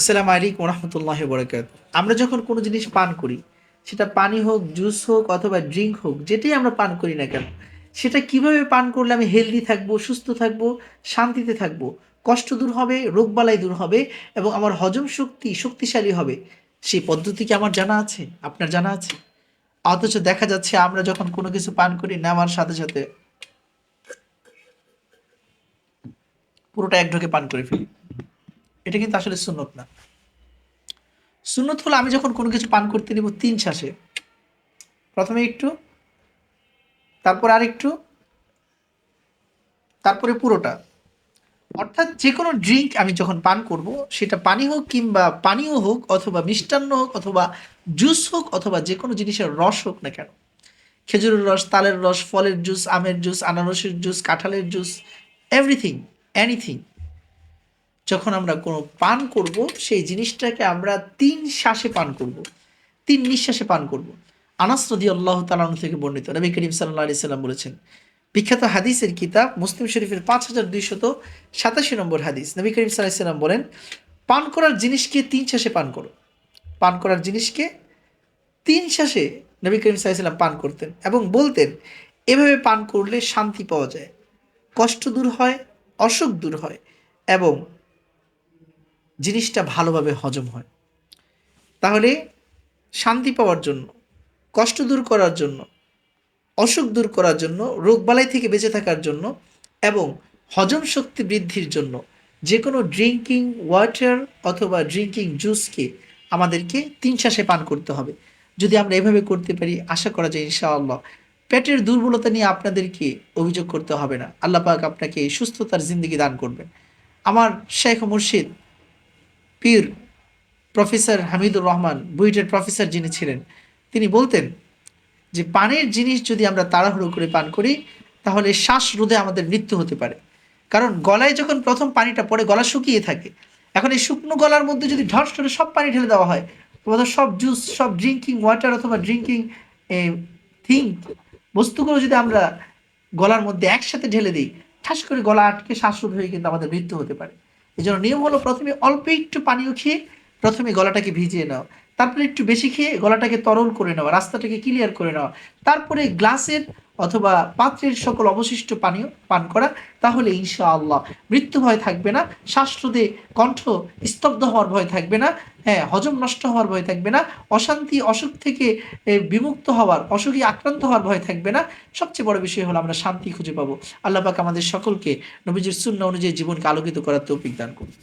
আসসালামু আলাইকুম রহমতুল্লাহ বরকাত আমরা যখন কোনো জিনিস পান করি, সেটা পানি হোক, জুস হোক অথবা ড্রিঙ্ক হোক, যেটাই আমরা পান করি না কেন, সেটা কীভাবে পান করলে আমি হেলদি থাকব, সুস্থ থাকব, শান্তিতে থাকব, কষ্ট দূর হবে, রোগবালাই দূর হবে এবং আমার হজম শক্তি শক্তিশালী হবে, সেই পদ্ধতি কি আমার জানা আছে? আপনার জানা আছে? অথচ দেখা যাচ্ছে আমরা যখন কোনো কিছু পান করি নেওয়ার সাথে সাথে পুরোটা এক ঢোকে পান করে ফেলি। এটা কিন্তু আসলে সুন্নত না। সুন্নত হলো আমি যখন কোনো কিছু পান করতে নিব তিন শ্বাসে প্রথমে একটু, তারপর আরেকটু, তারপরে পুরোটা। অর্থাৎ যে কোনো ড্রিঙ্ক আমি যখন পান করব, সেটা পানি হোক কিংবা পানীয় হোক অথবা মিষ্টান্ন হোক অথবা জুস হোক অথবা যে কোনো জিনিসের রস হোক না কেন, খেজুরের রস, তালের রস, ফলের জুস আমের জুস আনারসের জুস কাঁঠালের জুস এভরিথিং এনিথিং যখন আমরা কোনো পান করব, সেই জিনিসটাকে আমরা তিন শ্বাসে পান করব। তিন নিঃশ্বাসে পান করব। আনাস নদী আল্লাহ তালান থেকে বর্ণিত, নবী করিম সাল্লাহ আলি সাল্লাম বলেছেন, বিখ্যাত হাদিসের কিতাব মুসলিম শরীফের পাঁচ হাজার দুইশত সাতাশি নম্বর হাদিস। নবী করিম সাল্লাহ সাল্লাম বলেন, পান করার জিনিসকে তিন শ্বাসে পান করো। পান করার জিনিসকে তিন শ্বাসে নবী করিম সাল্লাম পান করতেন এবং বলতেন, এভাবে পান করলে শান্তি পাওয়া যায়। কষ্ট দূর হয়, অসুখ দূর হয় এবং জিনিসটা ভালোভাবে হজম হয়। তাহলে শান্তি পাওয়ার জন্য, কষ্ট দূর করার জন্য, অসুখ দূর করার জন্য, রোগবালাই থেকে বেঁচে থাকার জন্য এবং হজম শক্তি বৃদ্ধির জন্য যে কোনো ড্রিঙ্কিং ওয়াটার অথবা ড্রিঙ্কিং জুসকে আমাদেরকে তিন শ্বাসে পান করতে হবে। যদি আমরা এভাবে করতে পারি, আশা করা যায় ইনশাআল্লাহ। পেটের দুর্বলতা নিয়ে আপনাদেরকে অভিযোগ করতে হবে না। আল্লাহ পাক আপনাকে সুস্থতার জিন্দগি দান করবেন। আমার শেখ মুর্শিদ পীর প্রফেসর হামিদুর রহমান, বুয়েটের প্রফেসর যিনি ছিলেন, তিনি বলতেন যে, পানের জিনিস যদি আমরা তাড়াহুড়ো করে পান করি, তাহলে শ্বাসরোধে আমাদের মৃত্যু হতে পারে। কারণ গলায় যখন প্রথম পানিটা পড়ে, গলা শুকিয়ে থাকে, এখন এই শুকনো গলার মধ্যে যদি ঢস করে সব পানি ঢেলে দেওয়া হয়, অথবা সব জুস সব ড্রিঙ্কিং ওয়াটার অথবা ড্রিঙ্কিং থিং বস্তুগুলো যদি আমরা গলার মধ্যে একসাথে ঢেলে দিই, ঠাস করে গলা আটকে শ্বাসরোধ হয়ে কিন্তু আমাদের মৃত্যু হতে পারে। এই জন্য নিয়ম হলো প্রথমে অল্প একটু পানীয় খেয়ে প্রথমে গলাটাকে ভিজিয়ে নাও। তারপরে একটু বেশি খেয়ে গলাটাকে তরল করে নেওয়া রাস্তাটাকে ক্লিয়ার করে নেওয়া তারপরে গ্লাসের অথবা পাত্রের সকল অবশিষ্ট পানীয় পান করা, তাহলে ইনশাআল্লাহ। মৃত্যু ভয় থাকবে না, শ্বাসরোধে কণ্ঠ স্তব্ধ হওয়ার ভয় থাকবে না হ্যাঁ হজম নষ্ট হওয়ার ভয় থাকবে না, অশান্তি, অসুখ থেকে বিমুক্ত হওয়ার, অসুখী আক্রান্ত হওয়ার ভয় থাকবে না। সবচেয়ে বড় বিষয় হলো আমরা শান্তি খুঁজে পাবো। আল্লাহ পাক আমাদের সকলকে নবীজির শূন্য অনুযায়ী জীবনকে আলোকিত করার তৌফিক দান করুন।